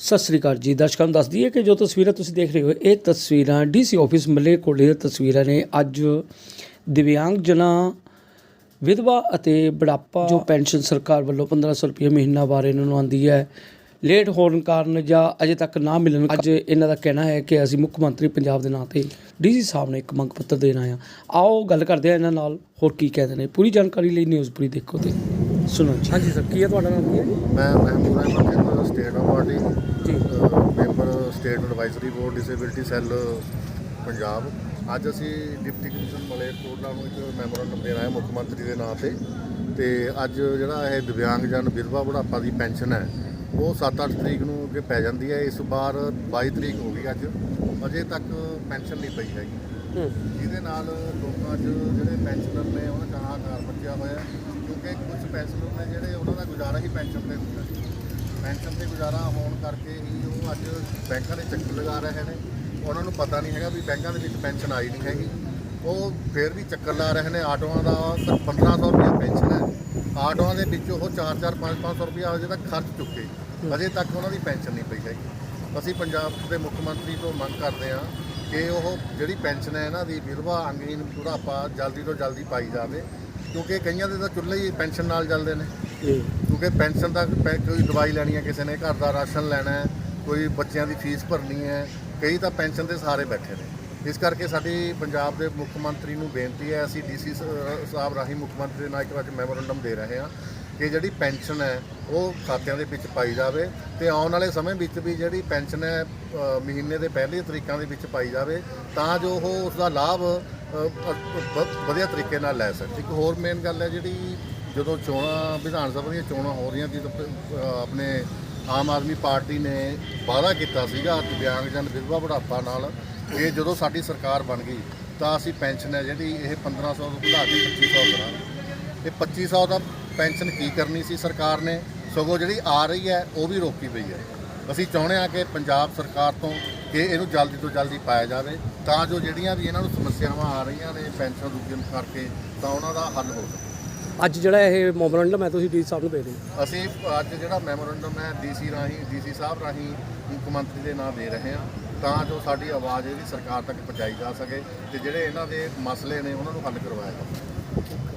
ਸਤਿ ਸ੍ਰੀ ਅਕਾਲ ਜੀ। ਦਰਸ਼ਕਾਂ ਨੂੰ ਦੱਸ ਦਈਏ ਕਿ ਜੋ ਤਸਵੀਰਾਂ ਤੁਸੀਂ ਦੇਖ ਰਹੇ ਹੋ ਇਹ ਤਸਵੀਰਾਂ ਡੀਸੀ ਆਫਿਸ ਮੱਲੇ ਕੋਲੇ ਦੀਆਂ ਤਸਵੀਰਾਂ ਨੇ। ਅੱਜ ਦਿਵਿਆਂਗ ਜਨਾਂ ਵਿਧਵਾ ਅਤੇ ਬੁਢਾਪਾ ਜੋ ਪੈਨਸ਼ਨ ਸਰਕਾਰ ਵੱਲੋਂ 1500 ਰੁਪਏ ਮਹੀਨਾ ਬਾਰੇ ਇਹਨਾਂ ਨੂੰ ਆਂਦੀ ਹੈ ਲੇਟ ਹੋਣ ਕਾਰਨ ਜਾਂ ਅਜੇ ਤੱਕ ਨਾ ਮਿਲਣ ਅੱਜ ਇਹਨਾਂ ਦਾ ਕਹਿਣਾ ਹੈ ਕਿ ਅਸੀਂ ਮੁੱਖ ਮੰਤਰੀ ਪੰਜਾਬ ਦੇ ਨਾਂ ਤੇ ਡੀਸੀ ਸਾਹਿਬ ਨੇ ਇੱਕ ਮੰਗ ਪੱਤਰ ਦੇਣਾ ਆ ਆਓ ਗੱਲ ਕਰਦੇ ਆ ਇਹਨਾਂ ਨਾਲ ਹੋਰ ਕੀ ਕਹਿੰਦੇ ਨੇ। ਪੂਰੀ ਜਾਣਕਾਰੀ ਲਈ ਨਿਊਜ਼ ਪੂਰੀ ਦੇਖੋ ਤੇ ਸੁਣੋ ਜੀ। ਹਾਂਜੀ ਸਰ ਕੀ ਹੈ ਤੁਹਾਡਾ ਨਾਮ ਕੀ ਹੈ? ਮੈਂ Mahmood Ahmed member state awardee ਜੀ। Member state advisory board disability cell Punjab. ਅੱਜ ਅਸੀਂ ਡਿਪਟੀ ਕਮਿਸ਼ਨਰ ਮਲੇਰਕੋਟਲਾ ਨੂੰ ਇੱਕ ਮੈਮੋਰੰਡਮ ਦੇਣਾ ਹੈ ਮੁੱਖ ਮੰਤਰੀ ਦੇ ਨਾਂ ਤੇ। ਤੇ ਅੱਜ ਜਿਹੜਾ ਇਹ ਦਿਵਿਆਂਗਜਨ ਵਿਧਵਾ ਬੁਢਾਪਾ ਦੀ ਪੈਨਸ਼ਨ ਹੈ ਉਹ 7-8 ਤਰੀਕ ਨੂੰ ਅੱਗੇ ਪੈ ਜਾਂਦੀ ਹੈ। ਇਸ ਵਾਰ 22 ਤਰੀਕ ਹੋ ਗਈ ਅੱਜ। ਅਜੇ ਤੱਕ ਪੈਨਸ਼ਨ ਨਹੀਂ ਪਈ ਹੈਗੀ। ਜਿਹਦੇ ਨਾਲ ਲੋਕਾਂ 'ਚ ਜਿਹੜੇ ਪੈਨਸ਼ਨਰ ਨੇ ਉਹਨਾਂ ਦਾ ਹਾਹਾਕਾਰ ਮੱਚਿਆ ਹੋਇਆ। ਕਿਉਂਕਿ ਕੁਝ ਪੈਨਸ਼ਨਰ ਨੇ ਜਿਹੜੇ ਉਹਨਾਂ ਦਾ ਗੁਜ਼ਾਰਾ ਹੀ ਪੈਨਸ਼ਨ ਤੇ ਹੁੰਦਾ ਹੈ। ਪੈਨਸ਼ਨ ਤੇ ਗੁਜ਼ਾਰਾ ਹੋਣ ਕਰਕੇ ਹੀ ਉਹ ਅੱਜ ਬੈਂਕਾਂ ਦੇ ਚੱਕਰ ਲਗਾ ਰਹੇ ਨੇ। ਉਹਨਾਂ ਨੂੰ ਪਤਾ ਨਹੀਂ ਹੈਗਾ ਵੀ ਬੈਂਕਾਂ ਦੇ ਵਿੱਚ ਪੈਨਸ਼ਨ ਆਈ ਨਹੀਂ ਹੈਗੀ। ਉਹ ਫਿਰ ਵੀ ਚੱਕਰ ਲਾ ਰਹੇ ਨੇ। ਆਟੋਆਂ ਦਾ ਤਾਂ 1500 ਰੁਪਏ ਪੈਨਸ਼ਨ ਹੈ। ਆਟੋਆਂ ਦੇ ਵਿੱਚ ਉਹ 4-4 5-500 ਰੁਪਏ ਅਜੇ ਤੱਕ ਖਰਚ ਚੁੱਕੇ। ਅਜੇ ਤੱਕ ਉਹਨਾਂ ਦੀ ਪੈਨਸ਼ਨ ਨਹੀਂ ਪਈ ਹੈਗੀ। ਅਸੀਂ ਪੰਜਾਬ ਦੇ ਮੁੱਖ ਮੰਤਰੀ ਤੋਂ ਮੰਗ ਕਰਦੇ ਹਾਂ ਕਿ ਉਹ ਜਿਹੜੀ ਪੈਨਸ਼ਨ ਹੈ ਇਹਨਾਂ ਦੀ ਵਿਧਵਾ ਅੰਗਹੀਨ ਬੁਢਾਪਾ ਜਲਦੀ ਤੋਂ ਜਲਦੀ ਪਾਈ ਜਾਵੇ। ਕਿਉਂਕਿ ਕਈਆਂ ਦੇ ਤਾਂ ਚੁੱਲ੍ਹੇ ਹੀ ਪੈਨਸ਼ਨ ਨਾਲ ਚੱਲਦੇ ਨੇ। ਕਿਉਂਕਿ ਪੈਨਸ਼ਨ ਦਾ ਪੈ- ਕੋਈ ਦਵਾਈ ਲੈਣੀ ਹੈ ਕਿਸੇ ਨੇ ਘਰ ਦਾ ਰਾਸ਼ਨ ਲੈਣਾ ਹੈ ਕੋਈ ਬੱਚਿਆਂ ਦੀ ਫੀਸ ਭਰਨੀ ਹੈ ਕਈ ਤਾਂ ਪੈਨਸ਼ਨ ਦੇ ਸਾਰੇ ਬੈਠੇ ਨੇ। ਇਸ ਕਰਕੇ ਸਾਡੀ ਪੰਜਾਬ ਦੇ ਮੁੱਖ ਮੰਤਰੀ ਨੂੰ ਬੇਨਤੀ ਹੈ ਅਸੀਂ ਡੀਸੀ ਸਾਹਿਬ ਰਾਹੀਂ ਮੁੱਖ ਮੰਤਰੀ ਨਾਲ ਇੱਕ ਅੱਜ ਮੈਮੋਰੰਡਮ ਦੇ ਰਹੇ ਹਾਂ ਕਿ ਜਿਹੜੀ ਪੈਨਸ਼ਨ ਹੈ ਉਹ ਖਾਤਿਆਂ ਦੇ ਵਿੱਚ ਪਾਈ ਜਾਵੇ ਤੇ ਆਉਣ ਵਾਲੇ ਸਮੇਂ ਵਿੱਚ ਵੀ ਜਿਹੜੀ ਪੈਨਸ਼ਨ ਹੈ ਅ, ਮਹੀਨੇ ਦੇ ਪਹਿਲੇ ਤਰੀਕਾਂ ਦੇ ਵਿੱਚ ਪਾਈ ਜਾਵੇ ਤਾਂ ਜੋ ਉਹ ਉਸ ਦਾ ਲਾਭ ਅ, ਅ, ਵ- ਵਧੀਆ ਤਰੀਕੇ ਨਾਲ ਲੈ ਸਕੇ। ਇੱਕ ਹੋਰ ਮੇਨ ਗੱਲ ਹੈ ਜਿਹੜੀ ਜਦੋਂ ਚੋਣਾਂ ਵਿਧਾਨ ਸਭਾ ਦੀਆਂ ਚੋਣਾਂ ਹੋ ਰਹੀਆਂ ਸੀ ਤਾਂ ਪ- ਅ, ਆਪਣੇ ਆਮ ਆਦਮੀ ਪਾਰਟੀ ਨੇ ਵਾਅਦਾ ਕੀਤਾ ਸੀਗਾ ਦਿਵਿਆਂਗਜਨ ਵਿਧਵਾ ਬੁਢਾਪਾ ਨਾਲ ਇਹ ਜਦੋਂ ਸਾਡੀ ਸਰਕਾਰ ਬਣ ਗਈ ਤਾਂ ਅਸੀਂ ਪੈਨਸ਼ਨ ਹੈ ਜਿਹੜੀ ਇਹ 1500 ਤੋਂ ਵਧਾ ਕੇ 2500 ਕਰਾਂਗੇ। ਇਹ 2500 ਦਾ ਪੈਨਸ਼ਨ ਕੀ ਕਰਨੀ ਸੀ ਸਰਕਾਰ ਨੇ? ਸਗੋਂ ਜਿਹੜੀ ਆ ਰਹੀ ਹੈ ਉਹ ਵੀ ਰੋਕੀ ਪਈ ਹੈ। ਅਸੀਂ ਚਾਹੁੰਦੇ ਹਾਂ ਕਿ ਪੰਜਾਬ ਸਰਕਾਰ ਤੋਂ ਕਿ ਇਹਨੂੰ ਜਲਦੀ ਤੋਂ ਜਲਦੀ ਪਾਇਆ ਜਾਵੇ ਤਾਂ ਜੋ ਜਿਹੜੀਆਂ ਵੀ ਇਹਨਾਂ ਨੂੰ ਸਮੱਸਿਆਵਾਂ ਆ ਰਹੀਆਂ ਨੇ ਪੈਨਸ਼ਨ ਦੂਜੇ ਕਰਕੇ ਤਾਂ ਉਹਨਾਂ ਦਾ ਹੱਲ ਹੋ ਸਕੇ। ਅੱਜ ਜਿਹੜਾ ਇਹ ਮੈਮੋਰੰਡਮ ਹੈ, ਤੁਸੀਂ ਡੀ ਸਾਹਿਬ ਨੂੰ ਦੇ ਦਿਓ। ਅਸੀਂ ਅੱਜ ਜਿਹੜਾ ਮੈਮੋਰੰਡਮ ਹੈ ਡੀਸੀ ਰਾਹੀਂ ਡੀਸੀ ਸਾਹਿਬ ਰਾਹੀਂ ਮੁੱਖ ਮੰਤਰੀ ਦੇ ਨਾਂ ਦੇ ਰਹੇ ਹਾਂ, ਤਾਂ ਜੋ ਸਾਡੀ ਆਵਾਜ਼ ਇਹਦੀ ਸਰਕਾਰ ਤੱਕ ਪਹੁੰਚਾਈ ਜਾ ਸਕੇ ਤੇ ਜਿਹੜੇ ਇਹਨਾਂ ਦੇ ਮਸਲੇ ਨੇ, ਉਹਨਾਂ ਨੂੰ ਹੱਲ ਕਰਵਾਇਆ ਜਾਵੇ।